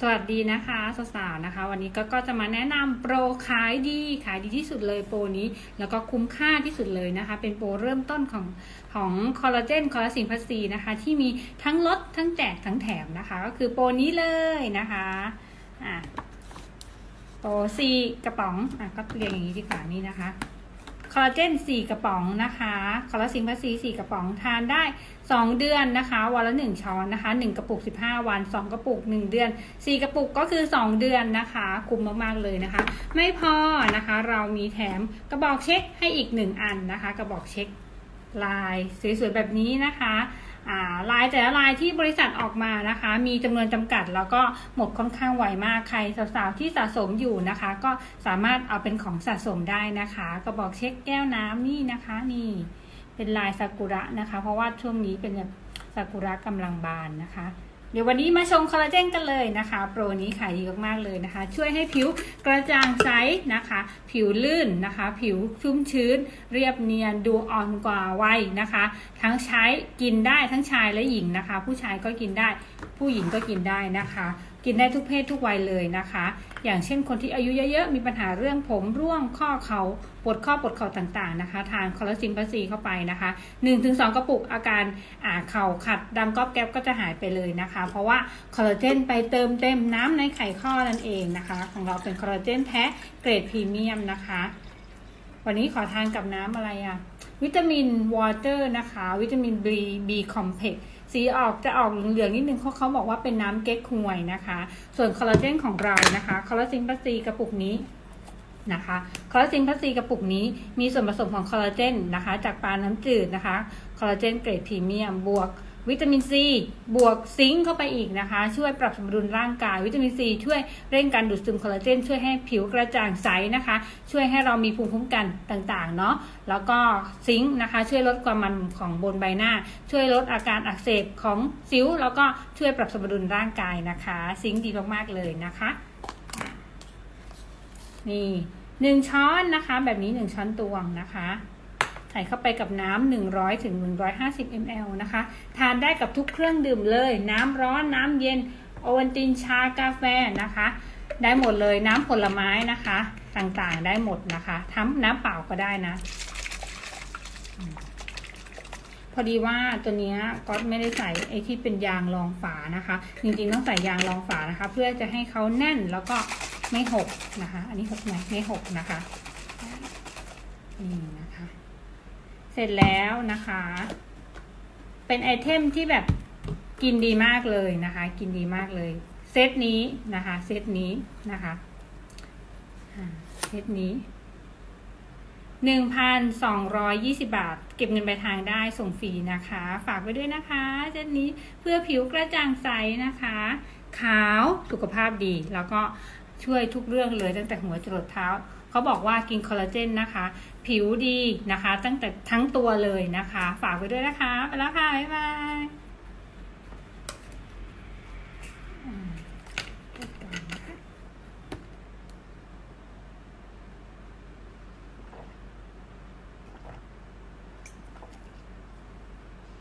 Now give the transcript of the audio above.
สวัสดีนะคะสาวๆนะคะ วันนี้ก็ก็จะมาแนะนำโปรขายดีขายดีที่สุดเลยโปรนี้ แล้วก็คุ้มค่าที่สุดเลยนะคะ เป็นโปรเริ่มต้นของของคอลลาเจนคอลลาสินพัซีนะคะ ที่มีทั้งลดทั้งแจกทั้งแถมนะคะ ก็คือโปรนี้เลยนะคะอะโปรซีกระป๋องอะก็เรียงอย่างนี้ดีกว่านี่นะคะ อลลาเจน 4 กระป๋องนะคะคอลลาซินพัซี4กระป๋องทานได้ 2 เดือนนะคะ วันละ 1 ช้อนนะคะ 1 กระปุก 15 วัน 2 กระปุก 1 เดือน 4 กระปุกก็คือ 2 เดือนนะคะคุ้มมากๆเลยนะคะ ไม่พอนะคะเรามีแถมกระบอกเช็คให้อีก 1 อันนะคะ กระบอกเช็คลายสวยๆแบบนี้นะคะ ลายแต่ละลายที่บริษัทออกมานะคะ มีจำนวนจำกัดแล้วก็หมดค่อนข้างไวมากใครสาวๆที่สะสมอยู่นะคะ ก็สามารถเอาเป็นของสะสมได้นะคะ กระบอกเช็คแก้วน้ำนี่นะคะ นี่เป็นลายซากุระนะคะ เพราะว่าช่วงนี้เป็นแบบซากุระกำลังบานนะคะ เดี๋ยววันนี้มาชมคอลลาเจนกันเลยนะคะ โปรนี้ขายดีมากๆเลยนะคะ ช่วยให้ผิวกระจ่างใสนะคะ ผิวลื่นนะคะ ผิวชุ่มชื้น เรียบเนียนดูอ่อนกว่าวัยนะคะ ทั้งใช้กินได้ทั้งชายและหญิงนะคะ ผู้ชายก็กินได้ ผู้หญิงก็กินได้นะคะ กินได้ทุกเพศทุกวัยเลยนะคะ อย่างเช่นคนที่อายุเยอะๆ มีปัญหาเรื่องผมร่วงข้อเขาปวดข้อปวดเข่าต่างๆนะคะ ทานคอลลาซินพัซีเข้าไปนะคะ 1-2 กระปุกอาการอ่าเข่าขัดดังก๊อบแก๊บก็จะหายไปเลยนะคะ เพราะว่าคอลลาเจนไปเติมเต็มน้ำในไข่ข้อนั่นเองนะคะ ของเราเป็นคอลลาเจนแท้เกรดพรีเมียมนะคะ วันนี้ขอทานกับน้ำอะไรอะวิตามินวอเตอร์นะคะ วิตามิน B B complex สีออกจะออกเหลืองๆนิดนึงเขาเขาบอกว่าเป็นน้ำเก๊กฮวยนะคะ ส่วนคอลลาเจนของเรานะคะคอลลาเจนพัสซีกระปุกนี้นะคะคอลลาเจนพัสซีกระปุกนี้มีส่วนผสมของคอลลาเจนนะคะ จากปลาน้ำจืดนะคะคอลลาเจนเกรดพรีเมียมบวก วิตามินซีบวกซิงค์เข้าไปอีกนะคะ ช่วยปรับสมดุลร่างกาย วิตามินซีช่วยเร่งการดูดซึมคอลลาเจนช่วยให้ผิวกระจ่างใสนะคะ ช่วยให้เรามีภูมิคุ้มกันต่างๆเนาะแล้วก็ซิงค์นะคะ ช่วยลดความมันของบนใบหน้า ช่วยลดอาการอักเสบของสิว แล้วก็ช่วยปรับสมดุลร่างกายนะคะ ซิงค์ดีมากๆเลยนะคะนี่หนึ่งช้อนนะคะ แบบนี้หนึ่งช้อนตวงนะคะ ส่เข้าไปกับน้ำ100ถึง150 ml นะคะ ทานได้กับทุกเครื่องดื่มเลย น้ำร้อนน้ำเย็นโอวัลตินชากาแฟนะคะ ได้หมดเลยน้ำผลไม้นะคะ ต่างๆได้หมดนะคะทั้งน้ำเปล่าก็ได้นะ พอดีว่าตัวนี้ก็ไม่ได้ใส่ไอ้ที่เป็นยางรองฝานะคะ จริงๆต้องใส่ยางรองฝานะคะ เพื่อจะให้เขาแน่นแล้วก็ไม่หกนะคะ อันนี้หกไหมไม่หกนะคะนี่นะคะ เสร็จแล้วนะคะ เป็นไอเทมที่แบบกินดีมากเลยนะคะ กินดีมากเลย เซตนี้นะคะ เซตนี้นะคะเซตนี้หนึ่งพันสองร้อยยี่สิบาท เก็บเงินปลายทางได้ส่งฟรีนะคะ ฝากไว้ด้วยนะคะ เช่นนี้เพื่อผิวกระจ่างใสนะคะ ขาวสุขภาพดี แล้วก็ช่วยทุกเรื่องเลยตั้งแต่หัวจรดเท้า เขาบอกว่ากินคอลลาเจนนะคะ ผิวดีนะคะ ตั้งแต่ทั้งตัวเลยนะคะ ฝากไว้ด้วยนะคะ ไปแล้วค่ะ บ๊ายบาย